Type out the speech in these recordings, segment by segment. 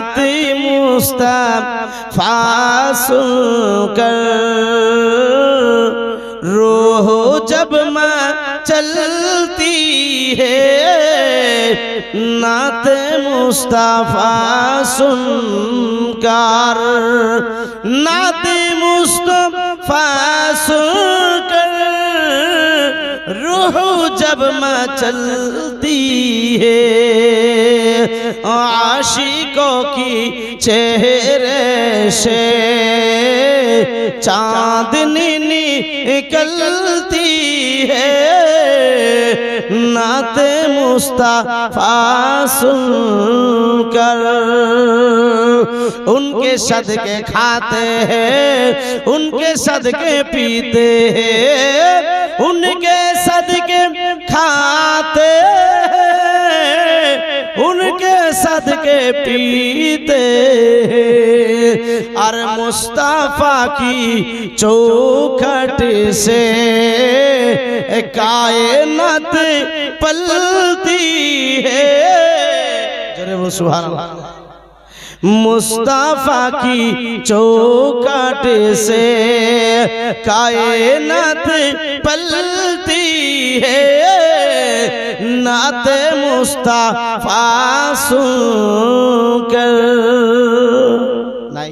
नात मुस्तफ़ा सुनकर रूह जब मैं चलती है, नात मुस्तफ़ा सुनकर। नात मुस्तफ़ा सुनकर, रूह जब मैं चलती है आशिकों की चेहरे से चांदनी निकलती है नात मुस्तफा सुनकर उनके सदके खाते हैं उनके सदके पीते हैं सदके पीते और मुस्तफ़ा की चौखट से कायनात पलती है। जरे वो अल्लाह मुस्तफ़ा की चौकट से कायनात पलती है। নাতে মুস্তাফা সুকর নাই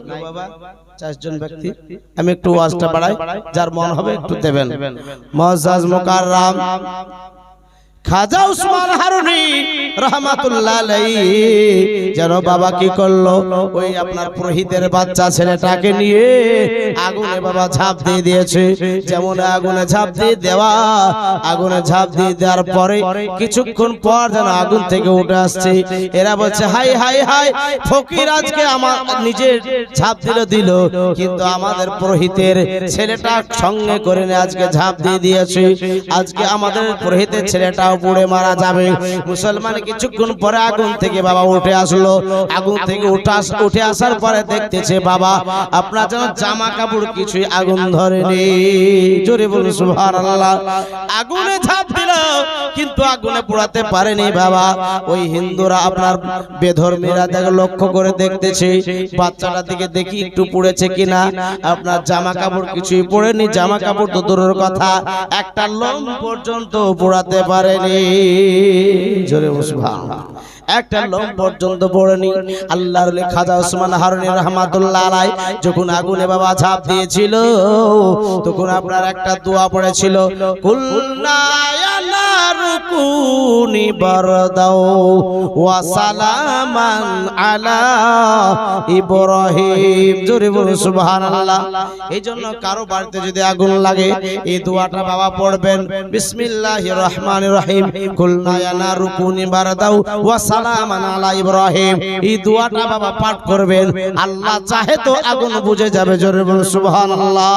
আমি একটু ওয়াজটা বাড়াই যার মন হবে একটু দেবেন। মহাজ মোকাররাম খাজা উসমান হারুনি কিছুক্ষণ পর যেন আগুন থেকে উঠে আসছে। এরা বলছে, হাই হাই হাই, ফকির আজকে আমার নিজের ঝাঁপ দিল দিল। কিন্তু আমাদের পুরোহিতের ছেলেটা সঙ্গে করে আজকে ঝাঁপ দিয়ে দিয়েছে। আজকে আমাদের পুরোহিতের ছেলেটাও পুড়ে মারা যাবে। মুসলমান কিছুক্ষণ পরে আগুন থেকে বাবা উঠে আসলো। আগুন থেকে উঠে উঠে আসার পরে দেখতেছে বাবা, আপনার যেন জামা কাপড় কিছুই আগুন ধরেনি। জোরে বলুন, সুবহানাল্লাহ। আগুনে ঝাঁপ দিল কিন্তু আগুনে পোড়াতে পারেনি বাবা। ওই হিন্দুরা আপনার বেধর্মীরা দেখে, লক্ষ্য করে দেখতেছে, বাচ্চাটার দিকে দেখি একটু পুড়েছে কিনা। আপনার জামা কাপড় কিছুই পড়েনি জামা কাপড় তো দূরের কথা। একটা লোম পর্যন্ত পোড়াতে পারেনি। জোরে মুসলমান একটা লোম পর্যন্ত পড়েনি। আল্লাহর খাজা ওসমান হারুনি রহমাতুল্লাহ আলাই যখন আগুনে বাবা ঝাঁপ দিয়েছিল, তখন আপনার একটা দোয়া পড়েছিল কুলনা নারু কুনি সালামান আলা ইব্রাহিম। জোরে বলুন, সুবহানাল্লাহ। এই জন্য কারও বাড়িতে যদি আগুন লাগে, এই দোয়াটা বাবা পড়বেন। বিসমিল্লাহির রহমানির রহিম। কুলনা ইয়া সালামান আলা ইব্রাহিম। এই দোয়াটা বাবা পাঠ করবেন। আল্লাহ চাহে তো আগুন বুঝে যাবে। জোরে বলুন, সুবহানাল্লাহ।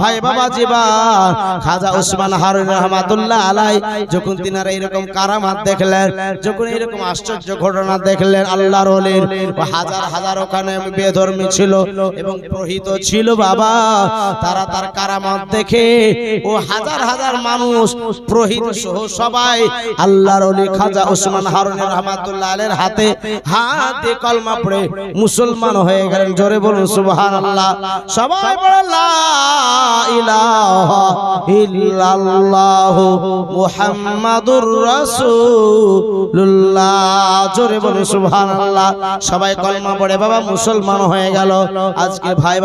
ভাই বাবা জীবান খাজা ওসমান হারুন রহমাতুল্লাহ আলাই যখন তিনারা এরকম কারামাত দেখলেন যখন এরকম আশ্চর্য ঘটনা দেখলেন আল্লাহর ওলির হাজার হাজার ওখানে বেধর্মী ছিল এবং প্রহিত ছিল বাবা তারা তার কারামাত দেখে ও হাজার হাজার মানুষ প্রহিত সহ সবাই আল্লাহর ওলি খাজা ওসমান হারুন রহমাতুল্লাহ আলের হাতে হাত কলমা পড়ে মুসলমান হয়ে গেলেন জোরে বলুন সুবহানাল্লাহ। সবাই বলে লা ইলাহা ইল্লাল্লাহু মুহাম্মাদুর জোরে বলে সবাই কলমা পড়ে বাবা মুসলমান হয়ে গেল। আজকে ভাই